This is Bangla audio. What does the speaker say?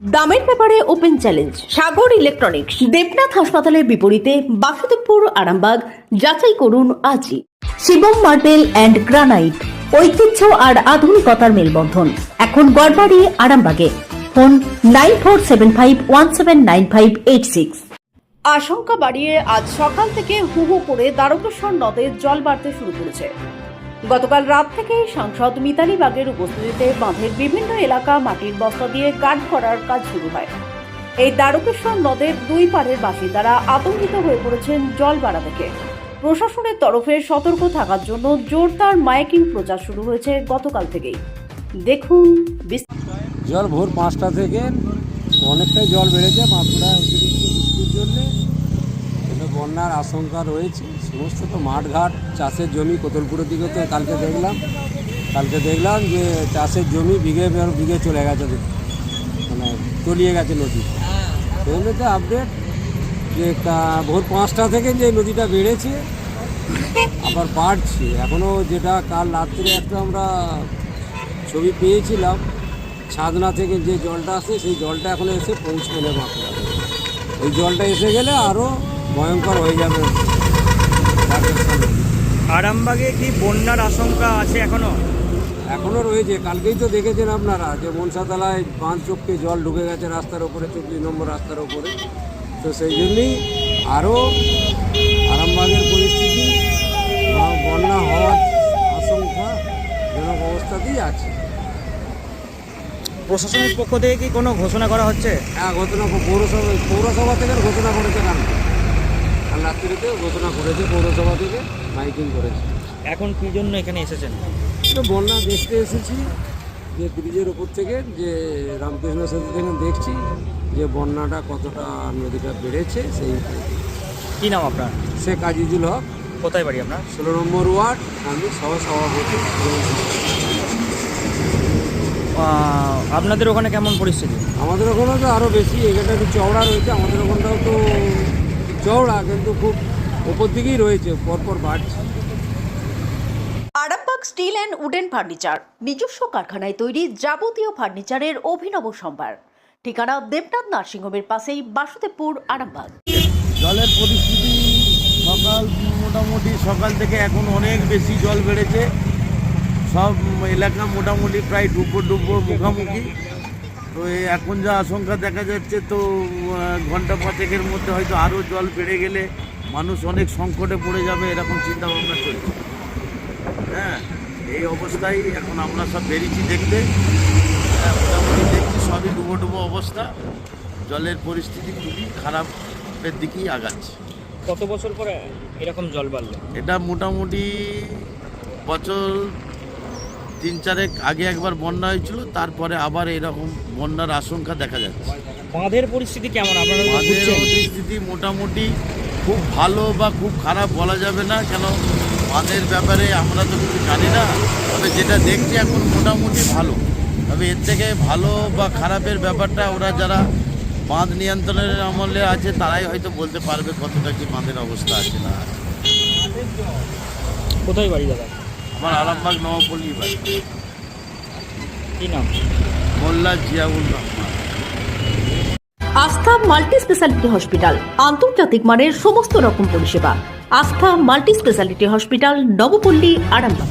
দামের ব্যাপারে open challenge, Sagar electronics, Debnath হাসপাতালের বিপরীতে বাসুদেবপুর, আরামবাগ, যাচাই করুন আজই। শিবম মার্বেল অ্যান্ড গ্রানাইট, ঐতিহ্য আর আধুনিকতার মেলবন্ধন। এখন গড়বাড়ি, আরামবাগে। Phone nine four seven five one seven nine five eight six. আশঙ্কা বাড়িয়ে আজ সকাল থেকে হু হু করে দ্বারকেশ্বর নদে জল বাড়তে শুরু করেছে। গতকাল রাত থেকে সাংসদ মিতালি বাগের উপস্থিতিতে বাঁধের বিভিন্ন এলাকা মাটির বস্তা দিয়ে গার্ড করার কাজ শুরু হয়। এই দ্বারকেশ্বর নদের দুই পাড়ের বাসিন্দারা আতঙ্কিত হয়ে পড়েছেন জল বাড়া দেখে। প্রশাসনের তরফে সতর্ক থাকার জন্য জোরদার মাইকিং প্রচার শুরু হয়েছে গতকাল থেকেই। দেখুন জল ভোর পাঁচটা থেকে অনেকটাই জল বেড়েছে, বাঁকুড়া জন্যে। বন্যার আশঙ্কা রয়েছে। সমস্ত তো মাঠঘাট, চাষের জমি কোতলপুরের দিকে তো কালকে দেখলাম। কালকে দেখলাম যে চাষের জমি বিঘে বিঘে চলে গেছে মানে তলিয়ে গেছে নদী। সেগুলোতে আপডেট যে ভোর পাঁচটা থেকে যে নদীটা বেড়েছে, আবার বাড়ছে। এখনও যেটা কাল রাত্রে একটা আমরা ছবি পেয়েছিলাম, ছাদনা থেকে যে জলটা আসে, সেই জলটা এখন এসে পৌঁছায় বাঁকুড়া এই জলটা এসে গেলে আরও ভয়ঙ্কর হয়ে যাবে। আরামবাগে কি বন্যার আশঙ্কা আছে এখনও? এখনও রয়েছে কালকেই তো দেখেছেন আপনারা যে মনসাতলায় বাঁধ চোখকে জল ঢুকে গেছে রাস্তার ওপরে চব্বিশ নম্বর রাস্তার ওপরে। তো সেই জন্যই আরও আরামবাগের পরিস্থিতি বন্যা হওয়ার আশঙ্কা জনক অবস্থাতেই আছে। প্রশাসনের পক্ষ থেকে কি কোনো ঘোষণা করা হচ্ছে? হ্যাঁ ঘোষণা পৌরসভা পৌরসভা থেকে ঘোষণা করেছে কাল রাত্রিতে ঘোষণা করেছে পৌরসভা থেকে মাইকিং করেছে। এখন কি জন্য এখানে এসেছেন? বন্যা দেখতে এসেছি যে ব্রিজের ওপর থেকে যে রামকৃষ্ণ সেতু থেকে দেখছি যে বন্যাটা কতটা নদীটা বেড়েছে সেই কি নাম আপনার? শেখ আজিজুল হক। কোথায় বাড়ি আপনার? ষোলো নম্বর ওয়ার্ড আমি সহ সভাপতি আপনাদের ওখানে কেমন পরিস্থিতি? আমাদের ওখানে তো আরও বেশি এখানটা একটু চওড়া রয়েছে আমাদের ওখানটাও তো চওড়া কিন্তু খুব ওপর দিকেই রয়েছে পরপর বাড়ছে। Arambagh steel and wooden furniture নিজস্ব কারখানায় তৈরি যাবতীয় ফার্নিচারের অভিনব সম্ভার। ঠিকানা দেবনাথ নার্সিংহোমের পাশেই বাসুদেবপুর আরামবাগ। জলের পরিস্থিতি সকাল মোটামুটি সকাল থেকে এখন অনেক বেশি জল বেড়েছে। সব এলাকা মোটামুটি প্রায় ডুবো ডুবো মুখামুখি। তো এই এখন যা আশঙ্কা দেখা যাচ্ছে তো ঘণ্টা পাঁচেকের মধ্যে হয়তো আরও জল বেড়ে গেলে মানুষ অনেক সংকটে পড়ে যাবে এরকম চিন্তা ভাবনা চলছে। হ্যাঁ এই অবস্থায় এখন আমরা সব বেরিয়েছি দেখতে। হ্যাঁ, মোটামুটি দেখছি সবই ডুবো ডুবো অবস্থা। জলের পরিস্থিতি খুবই খারাপের দিকেই আগাচ্ছে। কত বছর পরে এরকম জল বাড়লো? এটা মোটামুটি বছর তিন চারেক আগে একবার বন্যা হয়েছিল তারপরে আবার এরকম বন্যার আশঙ্কা দেখা যাচ্ছে। বাঁধের পরিস্থিতি কেমন? আপনারা বুঝছেন? পরিস্থিতি মোটামুটি খুব ভালো বা খুব খারাপ বলা যাবে না কেন বাঁধের ব্যাপারে আমরা তো কিছু জানি না তবে যেটা দেখছি এখন মোটামুটি ভালো। তবে এর থেকে ভালো বা খারাপের ব্যাপারটা ওরা যারা বাঁধ নিয়ন্ত্রণের আমলে আছে তারাই হয়তো বলতে পারবে কতটা কি বাঁধের অবস্থা আছে না কোথায় বাড়ি দাদা? আমার আরামবাগ নবপল্লী বাড়ি। কি নাম? মোল্লা জিয়াউল রহমান। আস্থা মাল্টি স্পেশালিটি হসপিটাল আন্তর্জাতিক মানের সমস্ত রকম পরিষেবা। Astha multi speciality hospital Nabapalli Arambagh.